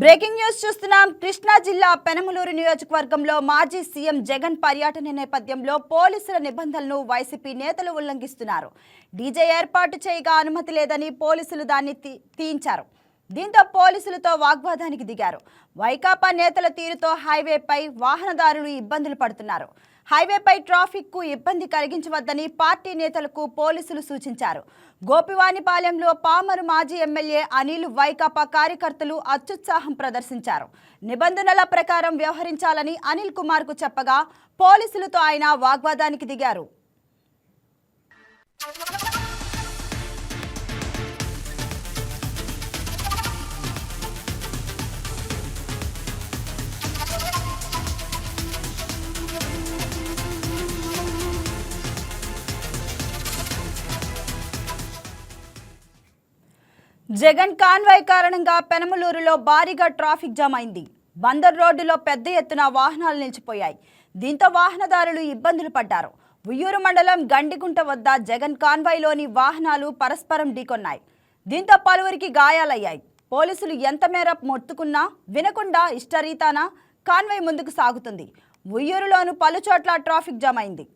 Breaking news చూస్తున్నాం. కృష్ణా జిల్లా పెనమలూరు నియోజకవర్గంలో మాజీ సీఎం జగన్ పర్యటన నేపథ్యంలో పోలీసుల నిబంధనలను వైసీపీ నేతలు ఉల్లంఘిస్తున్నారు. డీజే ఏర్పాటు చేయగా అనుమతి లేదని పోలీసులు దాన్ని తీ- తీయించారు. దీంతో పోలీసులతో వాగ్వాదానికి దిగారు. వైకాపా నేతల తీరుతో హైవేపై వాహనదారులు ఇబ్బందులు పడుతున్నారు. హైవేపై ట్రాఫిక్కు ఇబ్బంది కలిగించవద్దని పార్టీ నేతలకు పోలీసులు సూచించారు. గోపివానిపాలెంలో పామరు మాజీ ఎమ్మెల్యే అనిల్ వైకాపా కార్యకర్తలు అత్యుత్సాహం ప్రదర్శించారు. నిబంధనల ప్రకారం వ్యవహరించాలని అనిల్ కుమార్కు చెప్పగా పోలీసులతో ఆయన వాగ్వాదానికి దిగారు. జగన్ కాన్వాయ్ కారణంగా పెనమలూరులో భారీగా ట్రాఫిక్ జామ్ అయింది. బందర్ రోడ్డులో పెద్ద ఎత్తున వాహనాలు నిలిచిపోయాయి. దీంతో వాహనదారులు ఇబ్బందులు పడ్డారు. ఉయ్యూరు మండలం గండిగుంట వద్ద జగన్ కాన్వాయ్లోని వాహనాలు పరస్పరం ఢీకొన్నాయి. దీంతో పలువురికి గాయాలయ్యాయి. పోలీసులు ఎంత మేర మొత్తుకున్నా వినకుండా ఇష్టరీతాన కాన్వాయ్ ముందుకు సాగుతుంది. ఉయ్యూరులోను పలుచోట్ల ట్రాఫిక్ జామ్ అయింది.